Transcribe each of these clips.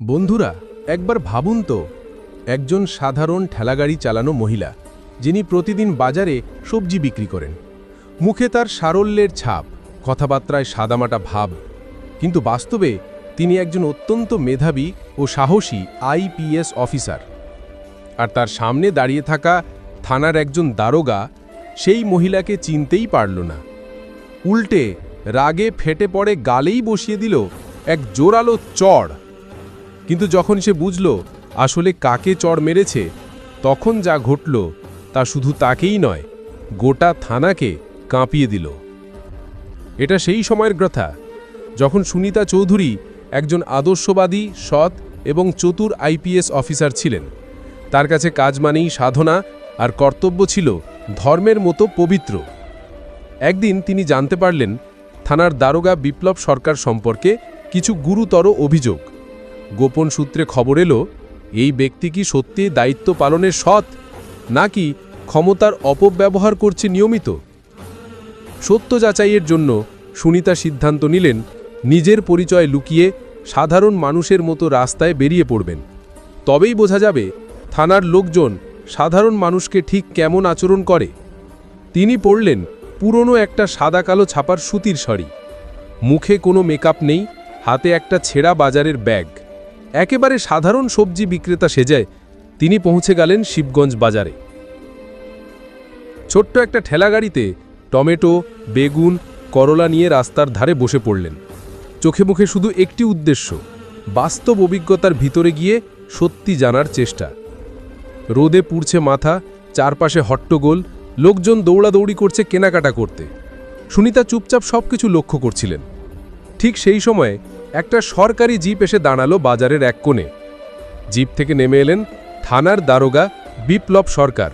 বন্ধুরা, একবার ভাবুন তো, একজন সাধারণ ঠেলাগাড়ি চালানো মহিলা, যিনি প্রতিদিন বাজারে সবজি বিক্রি করেন। মুখে তার সারল্যের ছাপ, কথাবার্তায় সাদামাটা ভাব, কিন্তু বাস্তবে তিনি একজন অত্যন্ত মেধাবী ও সাহসী আইপিএস অফিসার। আর তার সামনে দাঁড়িয়ে থাকা থানার একজন দারোগা, সেই মহিলাকে চিনতেই পারল না। উল্টে রাগে ফেটে পড়ে গালেই বসিয়ে দিল এক জোরালো চড়। কিন্তু যখন সে বুঝল আসলে কাকে চড় মেরেছে, তখন যা ঘটল তা শুধু তাকেই নয়, গোটা থানাকে কাঁপিয়ে দিল। এটা সেই সময়ের কথা যখন সুনিতা চৌধুরী একজন আদর্শবাদী, সৎ এবং চতুর আইপিএস অফিসার ছিলেন। তার কাছে কাজ মানেই সাধনা আর কর্তব্য ছিল ধর্মের মতো পবিত্র। একদিন তিনি জানতে পারলেন, থানার দারোগা বিপ্লব সরকার সম্পর্কে কিছু গুরুতর অভিযোগ। গোপন সূত্রে খবর এলো, এই ব্যক্তি কি সত্যি দায়িত্ব পালনের সৎ, নাকি ক্ষমতার অপব্যবহার করছে নিয়মিত? সত্য যাচাইয়ের জন্য সুনিতা সিদ্ধান্ত নিলেন, নিজের পরিচয় লুকিয়ে সাধারণ মানুষের মতো রাস্তায় বেরিয়ে পড়বেন। তবেই বোঝা যাবে, থানার লোকজন সাধারণ মানুষকে ঠিক কেমন আচরণ করে। তিনি পড়লেন পুরনো একটা সাদা কালো ছাপার সুতির শাড়ি। মুখে কোনো মেকআপ নেই, হাতে একটা ছেঁড়া বাজারের ব্যাগ। একেবারে সাধারণ সবজি বিক্রেতা সেজায় তিনি পৌঁছে গেলেন শিবগঞ্জ বাজারে। ছোট্ট একটা ঠেলাগাড়িতে টমেটো, বেগুন, করলা নিয়ে রাস্তার ধারে বসে পড়লেন। চোখে মুখে শুধু একটি উদ্দেশ্য, বাস্তব অভিজ্ঞতার ভিতরে গিয়ে সত্যি জানার চেষ্টা। রোদে পুড়ছে মাথা, চারপাশে হট্টগোল, লোকজন দৌড়াদৌড়ি করছে কেনাকাটা করতে। সুনিতা চুপচাপ সবকিছু লক্ষ্য করছিলেন। ঠিক সেই সময়ে একটা সরকারি জিপ এসে দাঁড়াল বাজারের এক কোণে। জিপ থেকে নেমে এলেন থানার দারোগা বিপ্লব সরকার।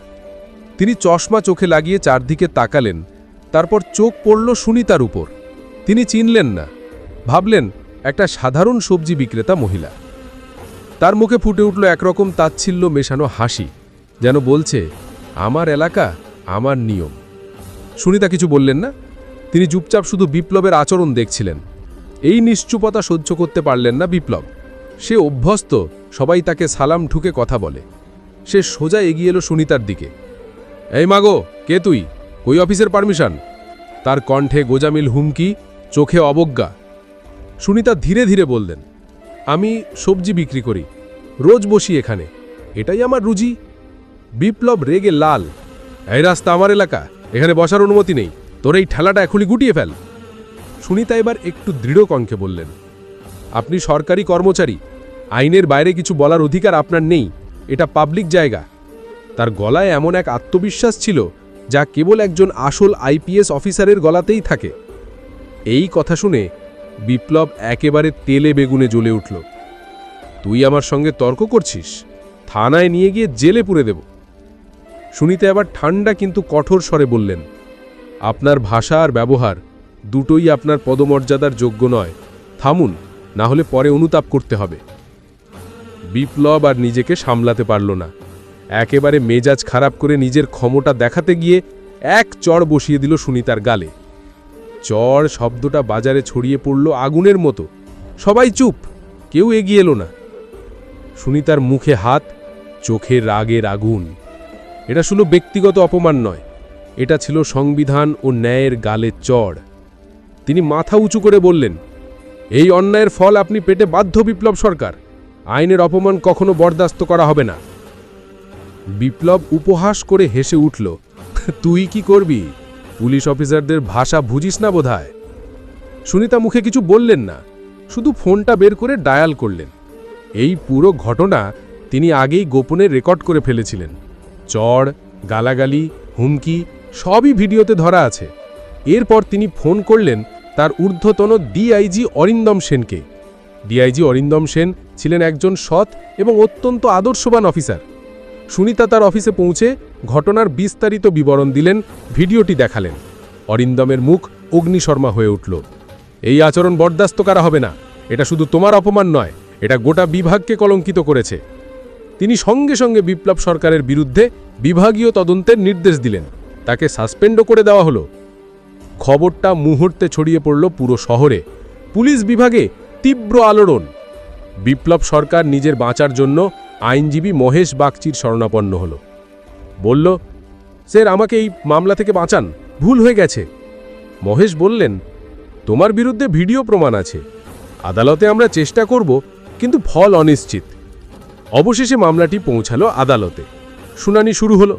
তিনি চশমা চোখে লাগিয়ে চারদিকে তাকালেন, তারপর চোখ পড়ল সুনিতার উপর। তিনি চিনলেন না, ভাবলেন একটা সাধারণ সবজি বিক্রেতা মহিলা। তার মুখে ফুটে উঠল একরকম তাচ্ছিল্য মেশানো হাসি, যেন বলছে, আমার এলাকা, আমার নিয়ম। সুনিতা কিছু বললেন না। তিনি চুপচাপ শুধু বিপ্লবের আচরণ দেখছিলেন। এই নিশ্চুপতা সহ্য করতে পারলেন না বিপ্লব। সে অভ্যস্ত, সবাই তাকে সালাম ঠুকে কথা বলে। সে সোজা এগিয়ে এলো সুনিতার দিকে। এই মাগো, কে তুই? কই অফিসের পারমিশন? তার কণ্ঠে গোজামিল হুমকি, চোখে অবজ্ঞা। সুনিতা ধীরে ধীরে বললেন, আমি সবজি বিক্রি করি, রোজ বসি এখানে। এটাই আমার রুজি। বিপ্লব রেগে লাল, এই রাস্তা আমার এলাকা, এখানে বসার অনুমতি নেই। তোর এই ঠেলাটা এখনই গুটিয়ে ফেল। সুনিতা এবার একটু দৃঢ় কণ্ঠে বললেন, আপনি সরকারি কর্মচারী, আইনের বাইরে কিছু বলার অধিকার আপনার নেই, এটা পাবলিক জায়গা। তার গলায় এমন এক আত্মবিশ্বাস ছিল যা কেবল একজন আসল আইপিএস অফিসারের গলাতেই থাকে। এই কথা শুনে বিপ্লব একেবারে তেলে বেগুনে জ্বলে উঠল, তুই আমার সঙ্গে তর্ক করছিস? থানায় নিয়ে গিয়ে জেলে পুরে দেব। সুনিতা আবার ঠান্ডা কিন্তু কঠোর স্বরে বললেন, আপনার ভাষা আর ব্যবহার দুটোই আপনার পদমর্যাদার যোগ্য নয়। থামুন, না হলে পরে অনুতাপ করতে হবে। বিপ্লব আর নিজেকে সামলাতে পারল না। একেবারে মেজাজ খারাপ করে নিজের ক্ষমতা দেখাতে গিয়ে এক চড় বসিয়ে দিল সুনিতার গালে। চড় শব্দটা বাজারে ছড়িয়ে পড়ল আগুনের মতো। সবাই চুপ, কেউ এগিয়ে এলো না। সুনিতার মুখে হাত চোখে রাগের আগুন। এটা শুধু ব্যক্তিগত অপমান নয়, এটা ছিল সংবিধান ও ন্যায়ের গালের চড়। তিনি মাথা উঁচু করে বললেন, এই অন্যায়ের ফল আপনি পেটে বাধ্য বিপ্লব সরকার। আইনের অপমান কখনো বরদাস্ত করা হবে না। বিপ্লব উপহাস করে হেসে উঠল, তুই কি করবি? পুলিশ অফিসারদের ভাষা বুঝিস না বোধহয়? সুনিতা মুখে কিছু বললেন না, শুধু ফোনটা বের করে ডায়াল করলেন। এই পুরো ঘটনা তিনি আগেই গোপনে রেকর্ড করে ফেলেছিলেন। চড়, গালাগালি, হুমকি সবই ভিডিওতে ধরা আছে। এরপর তিনি ফোন করলেন তার ঊর্ধ্বতন ডিআইজি অরিন্দম সেনকে। ডিআইজি অরিন্দম সেন ছিলেন একজন সৎ এবং অত্যন্ত আদর্শবান অফিসার। সুনিতা তার অফিসে পৌঁছে ঘটনার বিস্তারিত বিবরণ দিলেন, ভিডিওটি দেখালেন। অরিন্দমের মুখ অগ্নিশর্মা হয়ে উঠল। এই আচরণ বরদাস্ত করা হবে না। এটা শুধু তোমার অপমান নয়, এটা গোটা বিভাগকে কলঙ্কিত করেছে। তিনি সঙ্গে সঙ্গে বিপ্লব সরকারের বিরুদ্ধে বিভাগীয় তদন্তের নির্দেশ দিলেন। তাকে সাসপেন্ডও করে দেওয়া হলো। খবরটা মুহূর্তে ছড়িয়ে পড়ল পুরো শহরে। পুলিশ বিভাগে তীব্র আলোড়ন। বিপ্লব সরকার নিজের বাঁচার জন্য আইনজীবী মহেশ বাগচির শরণাপন্ন হল। বলল, স্যার, আমাকে এই মামলা থেকে বাঁচান। ভুল হয়ে গেছে। মহেশ বললেন, তোমার বিরুদ্ধে ভিডিও প্রমাণ আছে। আদালতে আমরা চেষ্টা করব, কিন্তু ফল অনিশ্চিত। অবশেষে মামলাটি পৌঁছালো আদালতে। শুনানি শুরু হলো।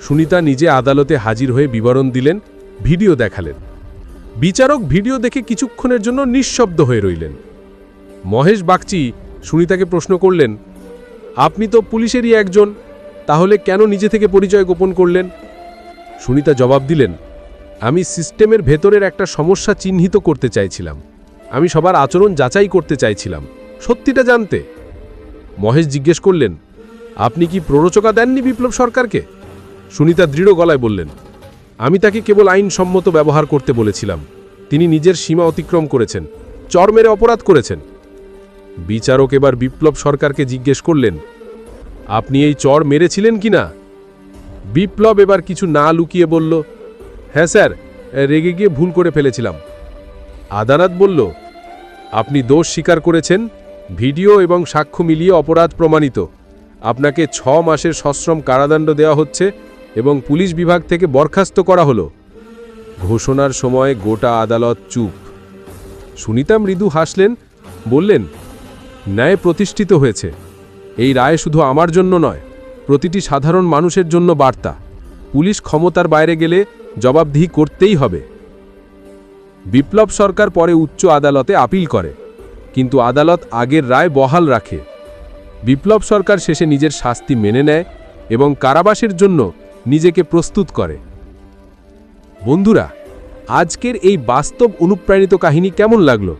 সুনিতা নিজে আদালতে হাজির হয়ে বিবরণ দিলেন ভিডিও দেখালেন। বিচারক ভিডিও দেখে কিছুক্ষণের জন্য নিঃশব্দ হয়ে রইলেন। মহেশ বাগচি সুনিতাকে প্রশ্ন করলেন, আপনি তো পুলিশেরই একজন, তাহলে কেন নিজে থেকে পরিচয় গোপন করলেন? সুনিতা জবাব দিলেন, আমি সিস্টেমের ভেতরের একটা সমস্যা চিহ্নিত করতে চাইছিলাম। আমি সবার আচরণ যাচাই করতে চাইছিলাম। সত্যিটা জানতে। মহেশ জিজ্ঞেস করলেন, আপনি কি প্ররোচকা দেননি বিপ্লব সরকারকে? সুনিতা দৃঢ় গলায় বললেন আমি তাকে কেবল আইনসম্মত ব্যবহার করতে বলেছিলাম। তিনি নিজের সীমা অতিক্রম করেছেন, চর মেরে অপরাধ করেছেন। বিচারক এবার বিপ্লব সরকারকে জিজ্ঞেস করলেন, আপনি এই চর মেরেছিলেন কি না বিপ্লব এবার কিছু না লুকিয়ে বলল হ্যাঁ স্যার, রেগে গিয়ে ভুল করে ফেলেছিলাম। আদালত বলল, আপনি দোষ স্বীকার করেছেন, ভিডিও এবং সাক্ষ্য মিলিয়ে অপরাধ প্রমাণিত। আপনাকে ছ মাসের সশ্রম কারাদণ্ড দেওয়া হচ্ছে এবং পুলিশ বিভাগ থেকে বরখাস্ত করা হলো। ঘোষণার সময় গোটা আদালত চুপ। সুনিতা মৃদু হাসলেন, বললেন, ন্যায় প্রতিষ্ঠিত হয়েছে। এই রায় শুধু আমার জন্য নয়, প্রতিটি সাধারণ মানুষের জন্য বার্তা। পুলিশ ক্ষমতার বাইরে গেলে জবাবদিহি করতেই হবে। বিপ্লব সরকার পরে উচ্চ আদালতে আপিল করে, কিন্তু আদালত আগের রায় বহাল রাখে। বিপ্লব সরকার শেষে নিজের শাস্তি মেনে নেয় এবং কারাবাসের জন্য নিজেকে প্রস্তুত করে। বন্ধুরা, আজকের এই বাস্তব অনুপ্রাণিত কাহিনী কেমন লাগল?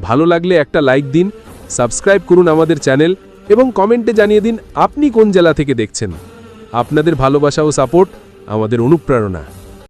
ভালো লাগলে একটা লাইক দিন, সাবস্ক্রাইব করুন আমাদের চ্যানেল এবং কমেন্টে জানিয়ে দিন আপনি কোন জেলা থেকে দেখছেন। আপনাদের ভালোবাসা ও সাপোর্ট আমাদের অনুপ্রেরণা।